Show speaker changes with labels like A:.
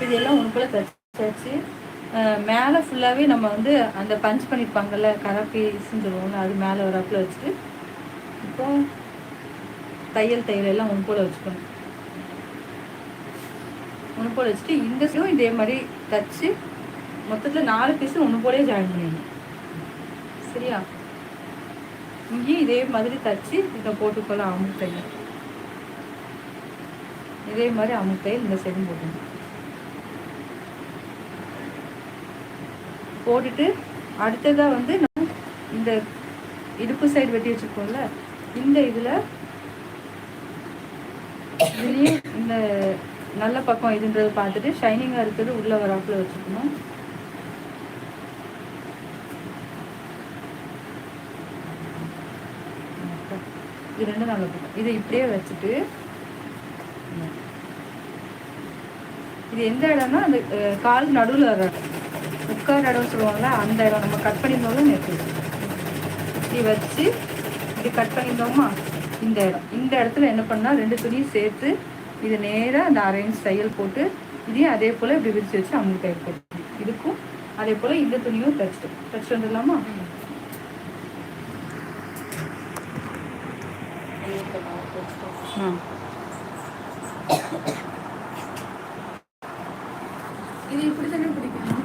A: இப்போ இதெல்லாம் உனக்குள்ளே தச்சாச்சு மேலே ஃபுல்லாகவே நம்ம வந்து அந்த பஞ்ச் பண்ணியிருப்பாங்கல்ல கரப்பீஸ்ன்னு சொல்லுவோம்ல அது மேலே வராப்பில் வச்சுட்டு இப்போ தையல் தையல் எல்லாம் ஒன்று போல் வச்சுக்கணும். ஒன்று போல் வச்சுட்டு இந்த சைடும் இதே மாதிரி தச்சு மொத்தத்தில் நாலு பீஸும் ஒன்று போலே ஜாயின் பண்ணிடணும். சரியா? இங்கேயும் இதே மாதிரி தச்சு இதை போட்டுக்கொள்ள அமுக்கு தையல். இதே மாதிரி அமுக்கு தையல் இந்த சைடும் போட்டுக்கணும். போட்டுட்டு அடுத்ததாக வந்து நம்ம இந்த இடுப்பு சைடு வெட்டி வச்சுருக்கோம்ல இந்த இதில் இதுலேயே இந்த நல்ல பக்கம் இதுன்றதை பார்த்துட்டு ஷைனிங்காக இருக்கிறது உள்ளே வராப்பில் வச்சுக்கணும் இது ரெண்டு நல்ல பக்கம். இதை இப்படியே வச்சுட்டு இது எந்த இடம்னா அந்த கால் நடுவில் வர இடம். உட்கார இடம்னு சொல்லுவாங்களா அந்த இடம் நம்ம கட் பண்ணியிருந்தோம்ல நேற்று இப்படி வச்சு இப்படி கட் பண்ணியிருந்தோமா இந்த இடம். இந்த இடத்துல என்ன பண்ணால் ரெண்டு துணியும் சேர்த்து இது நேராக அந்த அரேஞ்ச் தையல் போட்டு இதையும் அதே போல் இப்படி விரித்து வச்சு அவங்களுக்கு டைப் போட்டு இதுக்கும் அதே போல் இந்த துணியும் தைச்சிட்டு தச்சு வந்துடலாமா? ஆ. இது இப்படி தானே பிடிக்கும்